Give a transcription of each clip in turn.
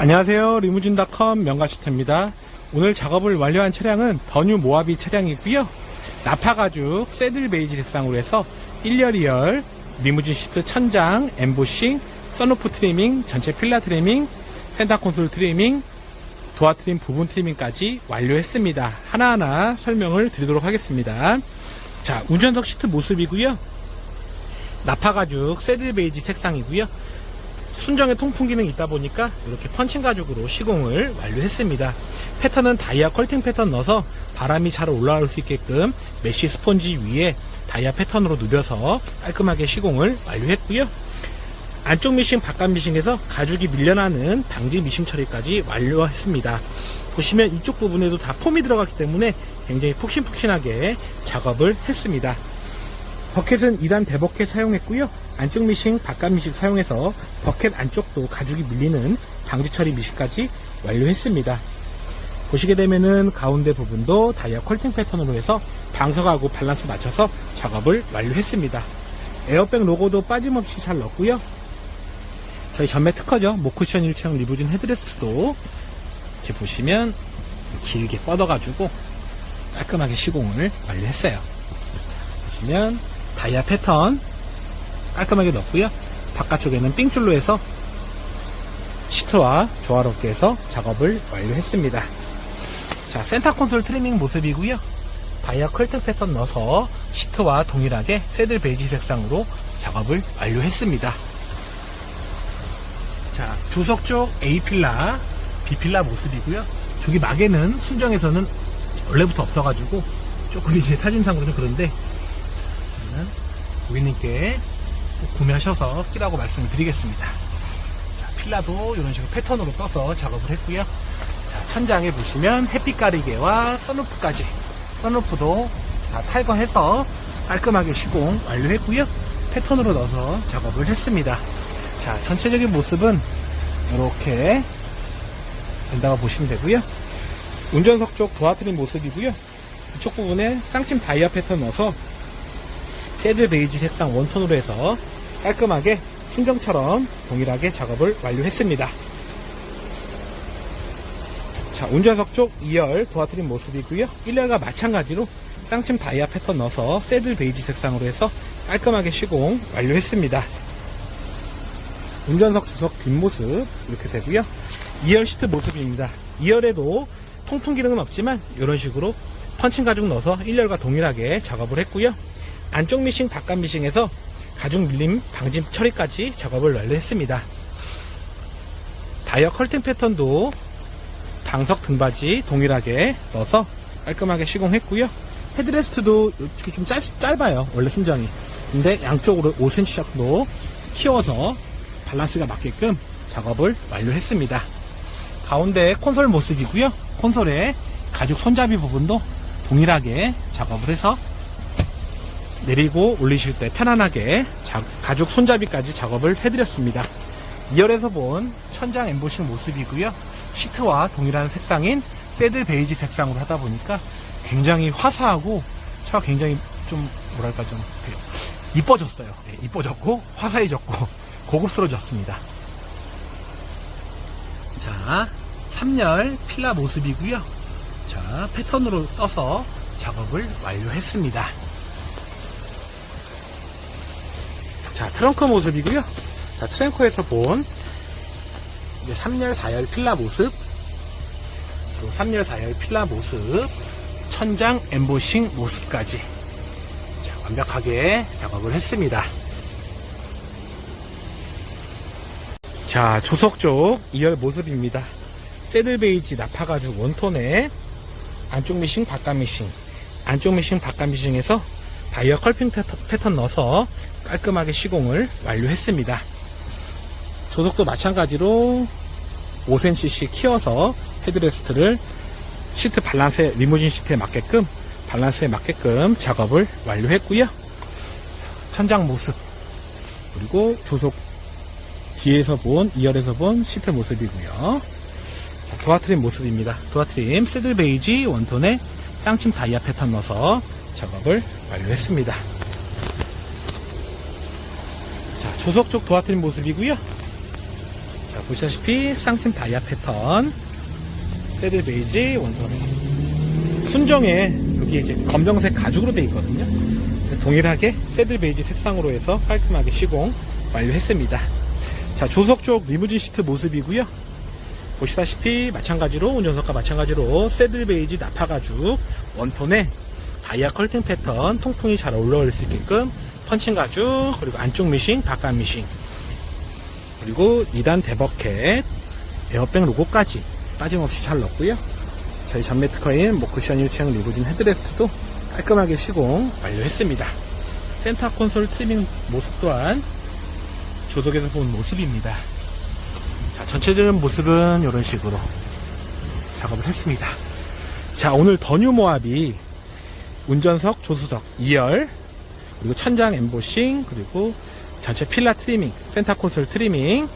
안녕하세요. 리무진닷컴 명가시트입니다. 오늘 작업을 완료한 차량은 더뉴 모하비 차량이고요. 나파 가죽 새들 베이지 색상으로 해서 1열 2열 리무진 시트 천장, 엠보싱, 선루프 트리밍, 전체 필라 트리밍, 센터 콘솔 트리밍, 도어 트림 부분 트리밍까지 완료했습니다. 하나하나 설명을 드리도록 하겠습니다. 자, 운전석 시트 모습이고요. 나파 가죽 새들 베이지 색상이고요. 순정의 통풍 기능이 있다 보니까 이렇게 펀칭 가죽으로 시공을 완료했습니다. 패턴은 다이아 컬팅 패턴 넣어서 바람이 잘 올라올 수 있게끔 메쉬 스펀지 위에 다이아 패턴으로 누려서 깔끔하게 시공을 완료했고요. 안쪽 미싱, 바깥 미싱에서 가죽이 밀려나는 방지 미싱 처리까지 완료했습니다. 보시면 이쪽 부분에도 다 폼이 들어갔기 때문에 굉장히 푹신푹신하게 작업을 했습니다. 버켓은 2단 대버켓 사용했고요. 안쪽 미싱, 바깥 미싱 사용해서 버켓 안쪽도 가죽이 밀리는 방지 처리 미싱까지 완료했습니다. 보시게 되면은 가운데 부분도 다이아 컬팅 패턴으로 해서 방석하고 밸런스 맞춰서 작업을 완료했습니다. 에어백 로고도 빠짐없이 잘 넣었고요. 저희 전매 특허죠. 모쿠션 일체형 리무진 헤드레스트도 이렇게 보시면 길게 뻗어가지고 깔끔하게 시공을 완료했어요. 자, 보시면 다이아 패턴 깔끔하게 넣었고요. 바깥쪽에는 삥줄로 해서 시트와 조화롭게 해서 작업을 완료했습니다. 자, 센터 콘솔 트리밍 모습이고요. 다이아 컬팅 패턴 넣어서 시트와 동일하게 새들 베이지 색상으로 작업을 완료했습니다. 자, 조석 쪽 A필라, B필라 모습이고요. 저기 막에는 순정에서는 원래부터 없어가지고 조금 이제 사진상으로 좀 그런데 고객님께 꼭 구매하셔서 끼라고 말씀을 드리겠습니다. 자, 필라도 이런 식으로 패턴으로 떠서 작업을 했고요. 자, 천장에 보시면 햇빛 가리개와 선루프까지 선루프도 다 탈거해서 깔끔하게 시공 완료했고요. 패턴으로 넣어서 작업을 했습니다. 자, 전체적인 모습은 이렇게 된다고 보시면 되고요. 운전석 쪽 도와드린 모습이고요. 이쪽 부분에 쌍침 다이아 패턴 넣어서 새들 베이지 색상 원톤으로 해서 깔끔하게 순정처럼 동일하게 작업을 완료했습니다. 자, 운전석 쪽 2열 도와드린 모습이고요. 1열과 마찬가지로 쌍침 다이아 패턴 넣어서 새들 베이지 색상으로 해서 깔끔하게 시공 완료했습니다. 운전석 주석 뒷모습 이렇게 되고요. 2열 시트 모습입니다. 2열에도 통풍 기능은 없지만 이런 식으로 펀칭 가죽 넣어서 1열과 동일하게 작업을 했고요. 안쪽 미싱, 바깥 미싱에서 가죽 밀림 방지 처리까지 작업을 완료했습니다. 다이어 컬팅 패턴도 방석 등받이 동일하게 넣어서 깔끔하게 시공했고요. 헤드레스트도 이렇게 좀 짧, 짧아요. 원래 순정이. 근데 양쪽으로 5cm 정도 키워서 밸런스가 맞게끔 작업을 완료했습니다. 가운데 콘솔 모습이고요. 콘솔에 가죽 손잡이 부분도 동일하게 작업을 해서 내리고 올리실 때 편안하게 자- 가죽 손잡이까지 작업을 해드렸습니다. 2열에서 본 천장 엠보싱 모습이고요. 시트와 동일한 색상인 새들 베이지 색상으로 하다 보니까 굉장히 화사하고 차가 굉장히 좀 뭐랄까 좀 이뻐졌어요. 예, 이뻐졌고 화사해졌고 고급스러워졌습니다. 자, 3열 필라 모습이고요. 자, 패턴으로 떠서 작업을 완료했습니다. 자, 트렁크 모습이고요. 자, 트렁크에서 본 이제 3열, 4열 필라 모습, 그리고 3열, 4열 필라 모습, 천장 엠보싱 모습까지 자, 완벽하게 작업을 했습니다. 자, 조석 쪽 2열 모습입니다. 새들 베이지 나파 가죽 원톤에 안쪽 미싱, 바깥 미싱, 안쪽 미싱, 바깥 미싱에서 다이어 컬핑 패턴, 패턴 넣어서 깔끔하게 시공을 완료했습니다. 조석도 마찬가지로 5cm씩 키워서 헤드레스트를 시트 밸런스에 리무진 시트에 맞게끔 밸런스에 맞게끔 작업을 완료했고요. 천장 모습 그리고 조석 뒤에서 본 2열에서 본 시트 모습이고요. 자, 도어트림 모습입니다. 도어트림 새들 베이지 원톤에 쌍침 다이아 패턴 넣어서 작업을 완료했습니다. 자, 조석 쪽 도어트림 모습이고요. 자, 자, 보시다시피 쌍침 다이아 패턴, 세들 베이지 원톤에 순정에 여기 이제 검정색 가죽으로 되어 있거든요. 동일하게 세들 베이지 색상으로 해서 깔끔하게 시공 완료했습니다. 자, 조석 쪽 리무진 시트 모습이고요. 보시다시피 마찬가지로 운전석과 마찬가지로 세들 베이지 나파 가죽 원톤에 다이아 컬팅 패턴 통풍이 잘 올라올 수 있게끔 펀칭 가죽 그리고 안쪽 미싱 바깥 미싱. 그리고 2단 대버켓 에어백 로고까지 빠짐없이 잘 넣었고요. 저희 전매 특허인 뭐 쿠션 유체형 리무진 헤드레스트도 깔끔하게 시공 완료했습니다. 센터 콘솔 트리밍 모습 또한 조덕에서 본 모습입니다. 자 전체적인 모습은 이런 식으로 작업을 했습니다. 자 오늘 더뉴 모합이 운전석 조수석 2열 그리고 천장 엠보싱 그리고 전체 필라 트리밍 센터 콘솔 트리밍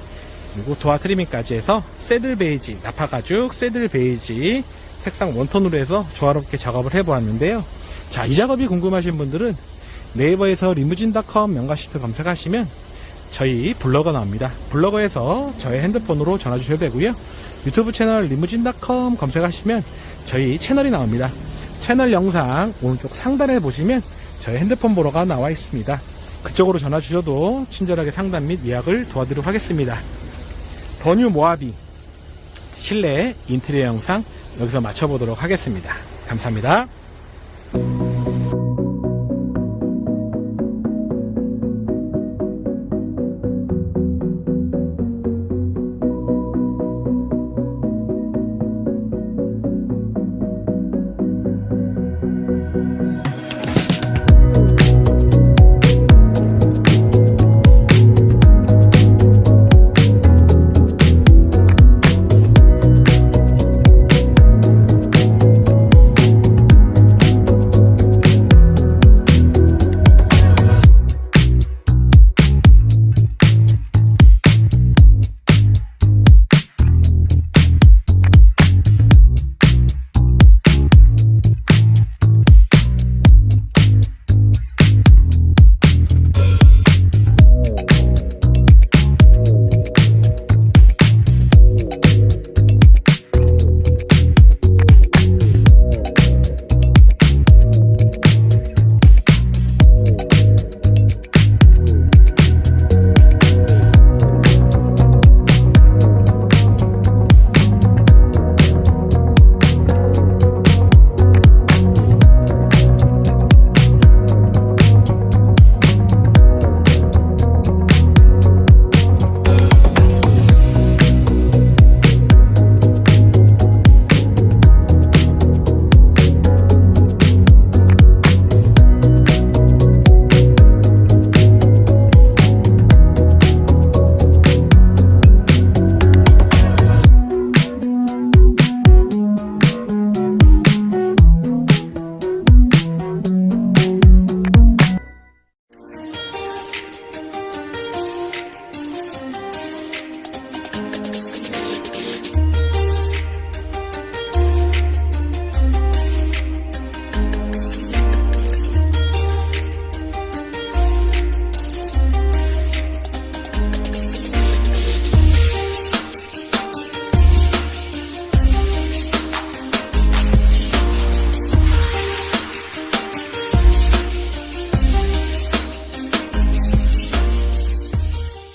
그리고 도어 트리밍까지 해서 새들 베이지 나파 가죽 새들 베이지 색상 원톤으로 해서 조화롭게 작업을 해보았는데요. 자 이 작업이 궁금하신 분들은 네이버에서 리무진닷컴 명가 시트 검색하시면 저희 블로거 나옵니다. 블로거에서 저의 핸드폰으로 전화 주셔도 되고요. 유튜브 채널 리무진닷컴 검색하시면 저희 채널이 나옵니다. 채널 영상 오른쪽 상단에 보시면 저희 핸드폰 번호가 나와 있습니다. 그쪽으로 전화 주셔도 친절하게 상담 및 예약을 도와드리도록 하겠습니다. 더뉴 모하비 실내 인테리어 영상 여기서 마쳐보도록 하겠습니다. 감사합니다.